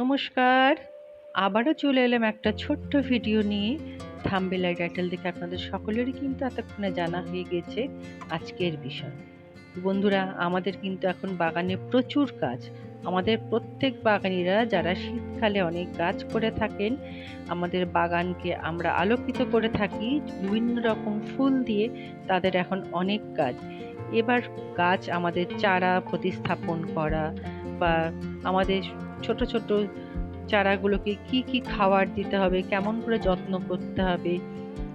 নমস্কার। আবারও চলে এলাম একটা ছোট্ট ভিডিও নিয়ে। থাম্বেলাই টাইটেল দেখে আপনাদের সকলেরই কিন্তু এতক্ষণে জানা হয়ে গেছে আজকের বিষয়। বন্ধুরা, আমাদের কিন্তু এখন বাগানে প্রচুর কাজ আমাদের প্রত্যেক বাগানিরা যারা শীতকালে অনেক গাছ করে থাকেন, আমাদের বাগানকে আমরা আলোকিত করে থাকি, বিভিন্ন রকম ফুল দিয়ে তাদের এখন অনেক কাজ এবার গাছ আমাদের চারা প্রতিস্থাপন করা বা আমাদের ছোট ছোট চারাগুলোকে কি কি খাবার দিতে হবে, কেমন করে যত্ন করতে হবে,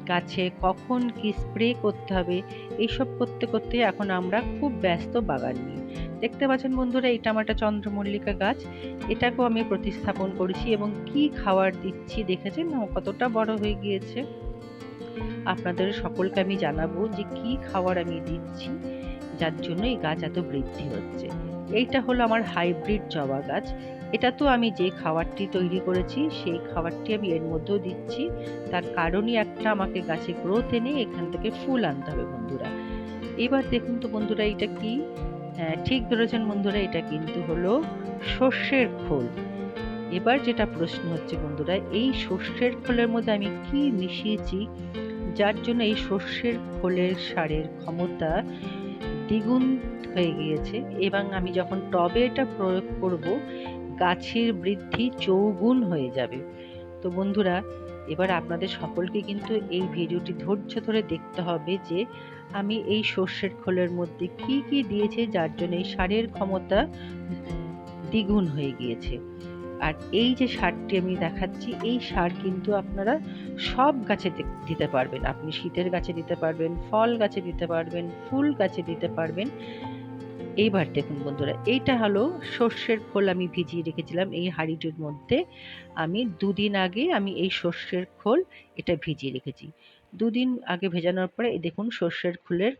গাছে কখন কি স্প্রে করতে হবে, এইসব করতে করতে এখন আমরা খুব ব্যস্ত বাগান নিয়ে। দেখতে পাচ্ছেন বন্ধুরা এটা আমার একটা চন্দ্রমল্লিকা গাছ, এটাকেও আমি প্রতিস্থাপন করেছি এবং কি খাবার দিচ্ছি দেখেছেন? কতটা বড় হয়ে গিয়েছে। আপনাদের সকলকে আমি জানাব যে কি খাবার আমি দিচ্ছি, যার জন্য এই গাছ এত বৃদ্ধি হচ্ছে। এইটা হলো আমার হাইব্রিড জবা গাছ। এটা তো আমি যে খাবারটি তৈরি করেছি, সেই খাবারটি আমি এর মধ্যেও দিচ্ছি। তার কারণই একটা আমাকে গাছে গ্রোথ এনে এখান থেকে ফুল আনতে হবে বন্ধুরা। এবার দেখুন তো বন্ধুরা, এটা কি? হ্যাঁ ঠিক ধরেছেন বন্ধুরা, এটা কিন্তু হলো সর্ষের খোল। এবার যেটা প্রশ্ন হচ্ছে বন্ধুরা, এই সর্ষের খোলের মধ্যে আমি কি মিশিয়েছি? যার জন্য এই সর্ষের খোলের সারের ক্ষমতা দ্বিগুণ হয়ে গিয়েছে। এবং আমি যখন টবে এটা প্রয়োগ করব গাছের বৃদ্ধি চৌগুণ হয়ে যাবে। তো বন্ধুরা, এবার আপনাদের সকলকে কিন্তু এই ভিডিওটি ধৈর্য ধরে দেখতে হবে যে আমি এই সর্ষের খোলের মধ্যে কি কি দিয়েছে যার জন্য এই সারের ক্ষমতা দ্বিগুণ হয়ে গিয়েছে। আর এই যে সারটি আমি দেখাচ্ছি, এই সার কিন্তু আপনারা সব গাছে দিতে পারবেন। আপনি শীতের গাছে দিতে পারবেন, ফল গাছে দিতে পারবেন, ফুল গাছে দিতে পারবেন। এইবার দেখুন বন্ধুরা, এইটা হলো সর্ষের খোল আমি ভিজিয়ে রেখেছিলাম এই হাঁড়িটির মধ্যে। আমি দুদিন আগে আমি এই সর্ষের খোল এটা ভিজিয়ে রেখেছি। দুদিন আগে ভেজানোর পরে দেখুন সর্ষের খোলের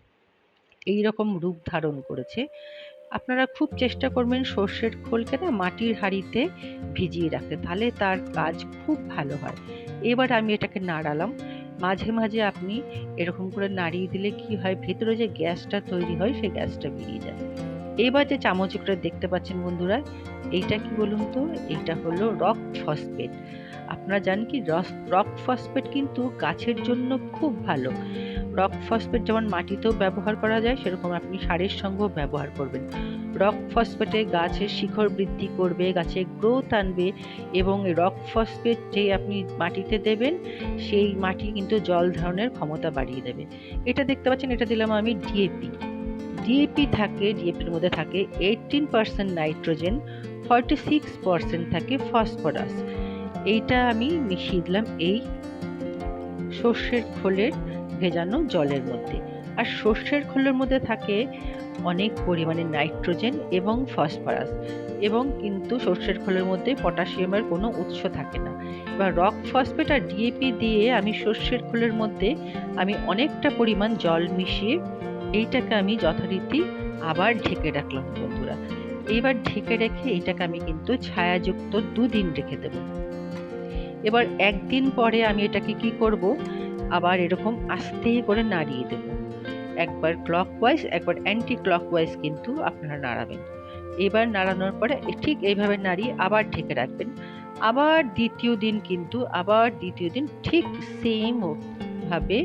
এই রকম রূপ ধারণ করেছে। আপনারা খুব চেষ্টা করবেন সর্ষের খোলকে না মাটির হাঁড়িতে ভিজিয়ে রাখতে, তাহলে তার কাজ খুব ভালো হয়। এবার আমি এটাকে নাড়ালাম। মাঝে মাঝে আপনি এরকম করে নাড়িয়ে দিলে কি হয়? ভেতরে যে গ্যাসটা তৈরি হয় সেই গ্যাসটা বেরিয়ে যায়। এবার যে চামচ করে দেখতে পাচ্ছেন বন্ধুরা, এইটা কি বলুন তো? এইটা হলো রক ফসফেট। আপনারা জানেন কি রক ফসফেট কিন্তু গাছের জন্য খুব ভালো। রক ফসফেট যেমন মাটিতেও ব্যবহার করা যায়, সেরকম আপনি সারের সঙ্গেও ব্যবহার করবেন। রক ফসফেটে গাছের শিখর বৃদ্ধি করবে, গাছে গ্রোথ আনবে এবং রক ফসফেট যে আপনি মাটিতে দেবেন, সেই মাটি কিন্তু জল ধারণের ক্ষমতা বাড়িয়ে দেবে। এটা দেখতে পাচ্ছেন, এটা দিলাম আমি ডিএপি ডিএপি থাকে ডিএপির মধ্যে থাকে eighteen percent nitrogen forty six percent থাকে ফসফরাস এইটা আমি মিশিয়ে দিলাম এই সর্ষের খোলের ভেজানো জলের মধ্যে। আর সর্ষের খোলের মধ্যে থাকে অনেক পরিমাণে নাইট্রোজেন এবং ফসফরাস। এবং কিন্তু সর্ষের খোলের মধ্যে পটাশিয়ামের কোনো উৎস থাকে না। এবার রক ফসফেট আর ডিএপি দিয়ে আমি সর্ষের খোলের মধ্যে আমি অনেকটা পরিমাণ জল মিশিয়ে এইটাকে আমি যথারীতি আবার ঢেকে রাখলাম বন্ধুরা। এইবার ঢেকে রেখে এটাকে আমি কিন্তু ছায়াযুক্ত দুদিন রেখে দেব। এবার একদিন পরে আমি এটাকে কি করব? আবার এরকম আস্তে করে নাড়িয়ে দেব। একবার ক্লক ওয়াইজ একবার অ্যান্টি ক্লক ওয়াইজ কিন্তু আপনারা নাড়াবেন। এবার নাড়ানোর পরে ঠিক এইভাবে নাড়িয়ে আবার ঢেকে রাখবেন। আবার দ্বিতীয় দিন কিন্তু, আবার দ্বিতীয় দিন ঠিক সেম ভাবে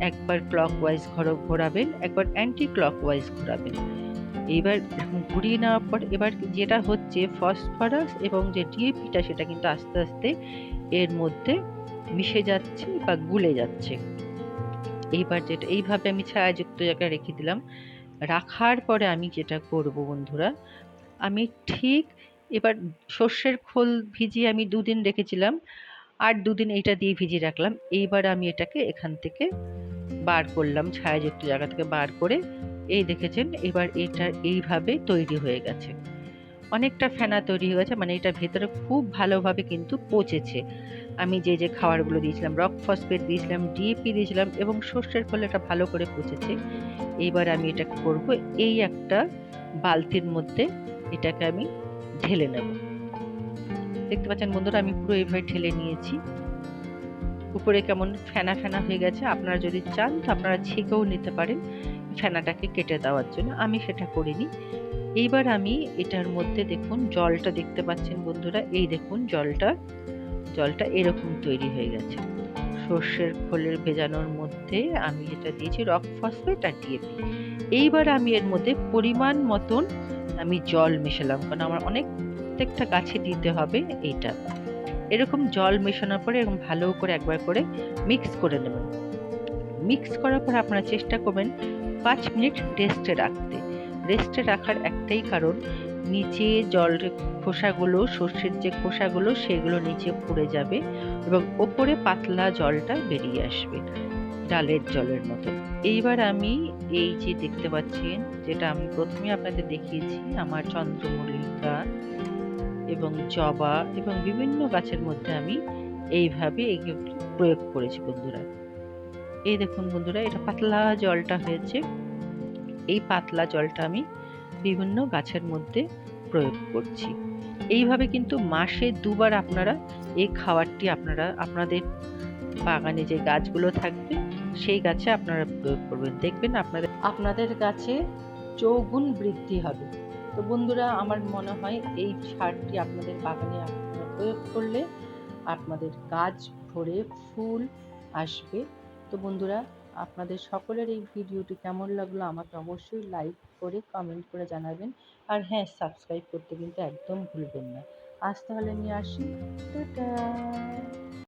একবার ক্লকওয়াইজ ঘোরাবেন, একবার অ্যান্টি ক্লক ওয়াইজ ঘোরাবেন এবার ঘুরিয়ে নেওয়ার পর এবার যেটা হচ্ছে ফসফরাস এবং যে ডিএপিটা সেটা কিন্তু আস্তে আস্তে এর মধ্যে মিশে যাচ্ছে বা গুলে যাচ্ছে। এইবার যেটা, এইভাবে আমি ছায়াযুক্ত জায়গায় রেখে দিলাম। রাখার পরে আমি যেটা করব বন্ধুরা, আমি ঠিক এবার সর্ষের খোল ভিজিয়ে আমি দুদিন রেখেছিলাম, আর দুদিন এইটা দিয়ে ভিজিয়ে রাখলাম। এইবার আমি এটাকে এখান থেকে বার করলাম, ছায়াযুক্ত জায়গা থেকে বার করে। এই দেখেছেন, এবার এটা এইভাবে তৈরি হয়ে গেছে। অনেকটা ফেনা তৈরি হয়ে গেছে মানে এটা ভেতরে খুব ভালোভাবে কিন্তু পচেছে। আমি যে যে খাবারগুলো দিয়েছিলাম রক ফসফেট দিয়েছিলাম ডিএপি দিয়েছিলাম এবং সর্ষের ফলে এটা ভালো করে পচেছে। এইবার আমি এটা করব, এই একটা বালতির মধ্যে এটাকে আমি ঢেলে নেব। দেখতে পাচ্ছেন বন্ধুরা, আমি পুরো এইভাবে ঢেলে নিয়েছি। উপরে কেমন ফেনা ফেনা হয়ে গেছে, আপনারা যদি চান তো আপনারা ছেঁকেও নিতে পারেন। ফেনাটাকে কেটে দেওয়ার জন্য আমি সেটা করিনি। এইবার আমি এটার মধ্যে দেখুন জলটা দেখতে পাচ্ছেন বন্ধুরা, এই দেখুন জলটা জলটা এরকম তৈরি হয়ে গেছে। সর্ষের খোলের ভেজানোর মধ্যে আমি এটা দিয়েছি রক ফসফেট আর ডিএপি এইবার আমি এর মধ্যে পরিমাণ মতন আমি জল মেশালাম, কারণ আমার অনেক প্রত্যেকটা গাছে দিতে হবে এইটা। এরকম জল মেশানোর পরে এরকম ভালো করে একবার করে মিক্স করে নেবেন। মিক্স করার পর আপনারা চেষ্টা করবেন পাঁচ মিনিট রেস্টে রাখতে। রেস্টে রাখার একটাই কারণ, নিচে জল খোসাগুলো, সর্ষের যে খোসাগুলো, সেগুলো নিচে পড়ে যাবে এবং ওপরে পাতলা জলটা বেরিয়ে আসবে, ডালের জলের মতো। এইবার আমি এই যে দেখতে পাচ্ছেন, যেটা আমি প্রথমে আপনাদের দেখিয়েছি, আমার চন্দ্রমল্লিকা এবং জবা এবং বিভিন্ন গাছের মধ্যে আমি এইভাবে এগুলো প্রয়োগ করেছি বন্ধুরা। এই দেখুন বন্ধুরা, এটা পাতলা জলটা হয়েছে। এই পাতলা জলটা আমি বিভিন্ন গাছের মধ্যে প্রয়োগ করছি। এইভাবে কিন্তু মাসে দুবার আপনারা এই খাবারটি আপনারা, আপনাদের বাগানে যে গাছগুলো থাকবে, সেই গাছে আপনারা প্রয়োগ করবেন। দেখবেন আপনাদের আপনাদের গাছে চৌগুণ বৃদ্ধি হবে। তো বন্ধুরা, আমার মনে হয় এই সারটি আপনাদের বাগানে আপনারা প্রয়োগ করলে আপনাদের গাছ ভরে ফুল আসবে। তো বন্ধুরা, আপনাদের সকলের এই ভিডিওটি কেমন লাগল আমাকে অবশ্যই লাইক করে কমেন্ট করে জানাবেন। আর হ্যাঁ সাবস্ক্রাইব করতে কিন্তু একদম ভুলবেন না। আজ তাহলে নিয়ে আসি। টাটা!